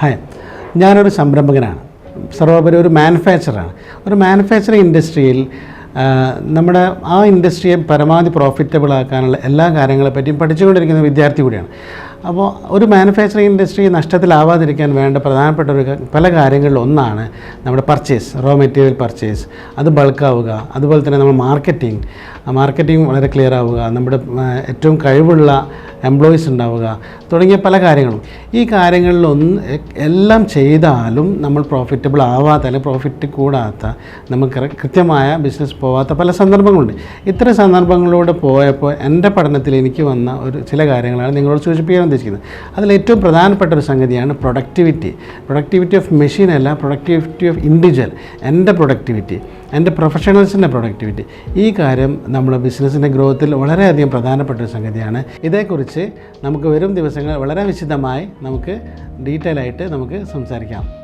Hi. ഞാനൊരു സംരംഭകനാണ്. സർവോപരി ഒരു മാനുഫാക്ചറാണ്. ഒരു മാനുഫാക്ചറിങ് ഇൻഡസ്ട്രിയിൽ നമ്മുടെ ആ ഇൻഡസ്ട്രിയെ പരമാവധി പ്രോഫിറ്റബിൾ ആക്കാനുള്ള എല്ലാ കാര്യങ്ങളെ പറ്റിയും പഠിച്ചുകൊണ്ടിരിക്കുന്ന വിദ്യാർത്ഥി കൂടിയാണ്. അപ്പോൾ ഒരു മാനുഫാക്ചറിങ് ഇൻഡസ്ട്രി നഷ്ടത്തിലാവാതിരിക്കാൻ വേണ്ട പ്രധാനപ്പെട്ട ഒരു പല കാര്യങ്ങളിൽ ഒന്നാണ് നമ്മുടെ പർച്ചേസ് റോ മെറ്റീരിയൽ പർച്ചേസ് അത് ബൾക്കാവുക അതുപോലെ തന്നെ നമ്മൾ മാർക്കറ്റിംഗ് മാർക്കറ്റിംഗ് വളരെ ക്ലിയർ ആവുക നമ്മുടെ ഏറ്റവും കഴിവുള്ള എംപ്ലോയീസ് ഉണ്ടാവുക തുടങ്ങിയ പല കാര്യങ്ങളും. ഈ കാര്യങ്ങളിലൊന്ന് എല്ലാം ചെയ്താലും നമ്മൾ പ്രോഫിറ്റബിൾ ആവാത്ത അല്ലെങ്കിൽ പ്രോഫിറ്റ് കൂടാത്ത നമുക്ക് കൃത്യമായ ബിസിനസ് പോവാത്ത പല സന്ദർഭങ്ങളുണ്ട്. ഇത്തരം സന്ദർഭങ്ങളിലൂടെ പോയപ്പോൾ എന്റെ പഠനത്തിൽ എനിക്ക് വന്ന ഒരു ചില കാര്യങ്ങളാണ് നിങ്ങളോട് സൂചിപ്പിക്കാൻ ഉദ്ദേശിക്കുന്നത്. അതിൽ ഏറ്റവും പ്രധാനപ്പെട്ട ഒരു സംഗതിയാണ് പ്രൊഡക്ടിവിറ്റി പ്രൊഡക്ടിവിറ്റി ഓഫ് മെഷീൻ അല്ല പ്രൊഡക്ടിവിറ്റി ഓഫ് ഇൻഡിവിജ്വൽ എന്റെ പ്രൊഡക്ടിവിറ്റി എന്റെ പ്രൊഫഷണൽസിന്റെ പ്രൊഡക്ടിവിറ്റി ഈ കാര്യം നമ്മൾ ബിസിനസ്സിന്റെ ഗ്രോത്തിൽ വളരെയധികം പ്രധാനപ്പെട്ട ഒരു സംഗതിയാണ്. ഇതേക്കുറിച്ച് നമുക്ക് വരും ദിവസങ്ങൾ വളരെ വിശദമായി നമുക്ക് ഡീറ്റെയിൽ ആയിട്ട് നമുക്ക് സംസാരിക്കാം.